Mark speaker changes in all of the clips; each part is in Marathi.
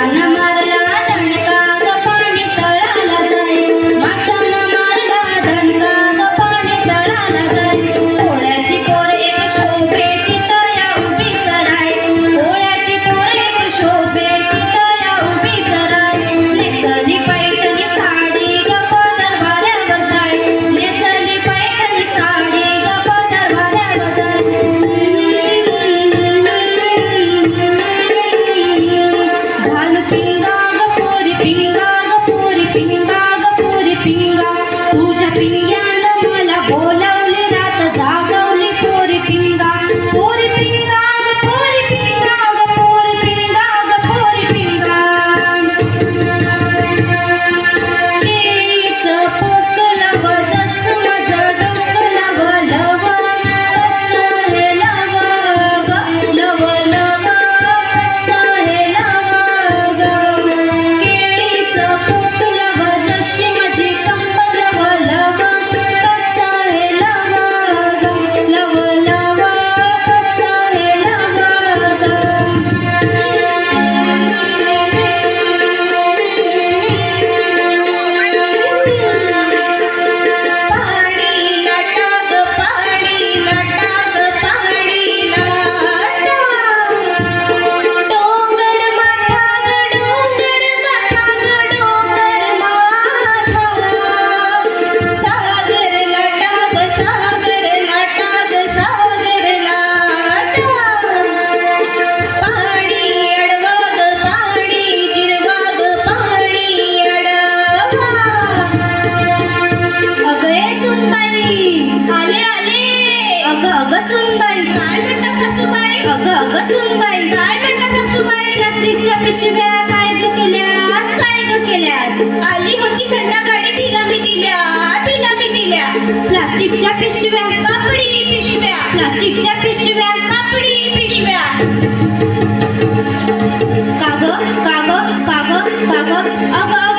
Speaker 1: Sana अग अग सुनबाई. काय म्हणता सासूबाई? अग अग सुनबाई. काय म्हणता सासूबाई? प्लास्टिकच्या पिशव्या काय ग केल्यास? काय ग केल्यास? आली होती घंटा गाडी तिला मी दिल्या तिला मी दिल्या. प्लास्टिकच्या पिशव्या. कापडी पिशव्या. प्लास्टिकच्या पिशव्या. कापडी पिशव्या. काग काग काग काग अग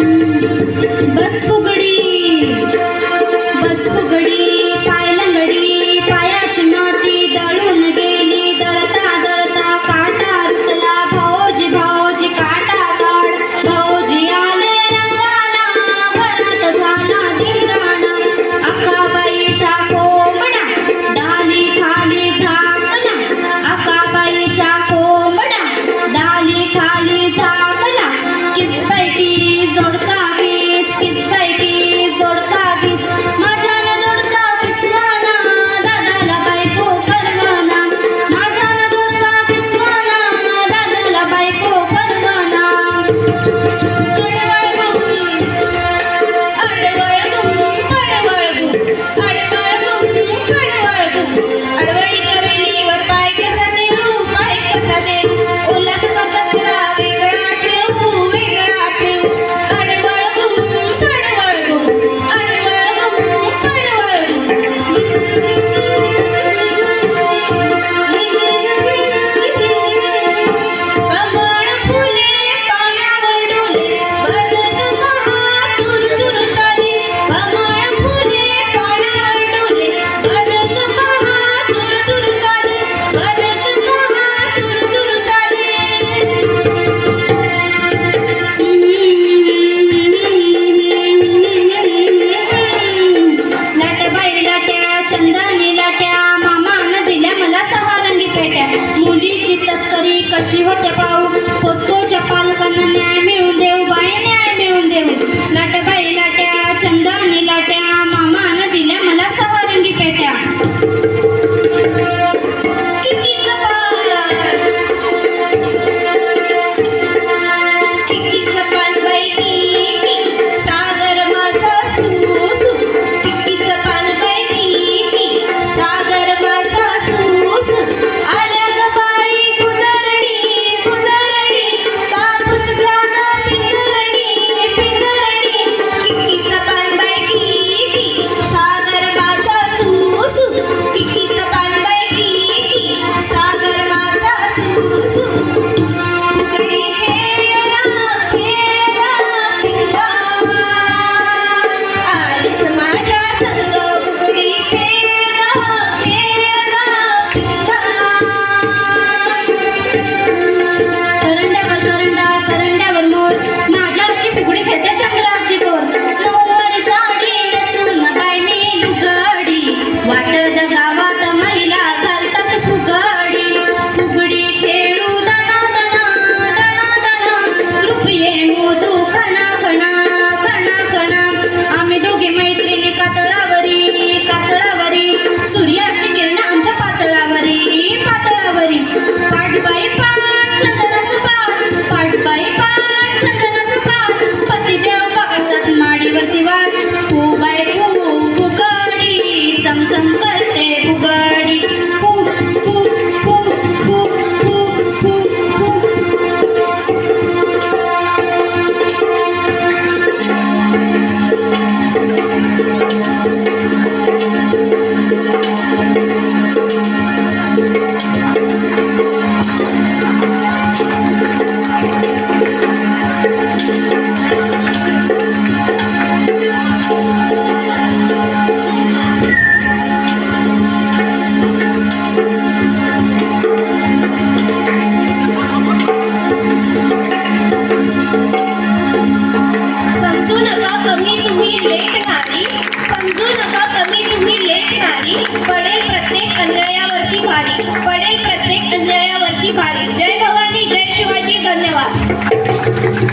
Speaker 1: बस फुगड़ी Down.
Speaker 2: Thank you. प्रत्येक जय भवानी जय शिवाजी धन्यवाद.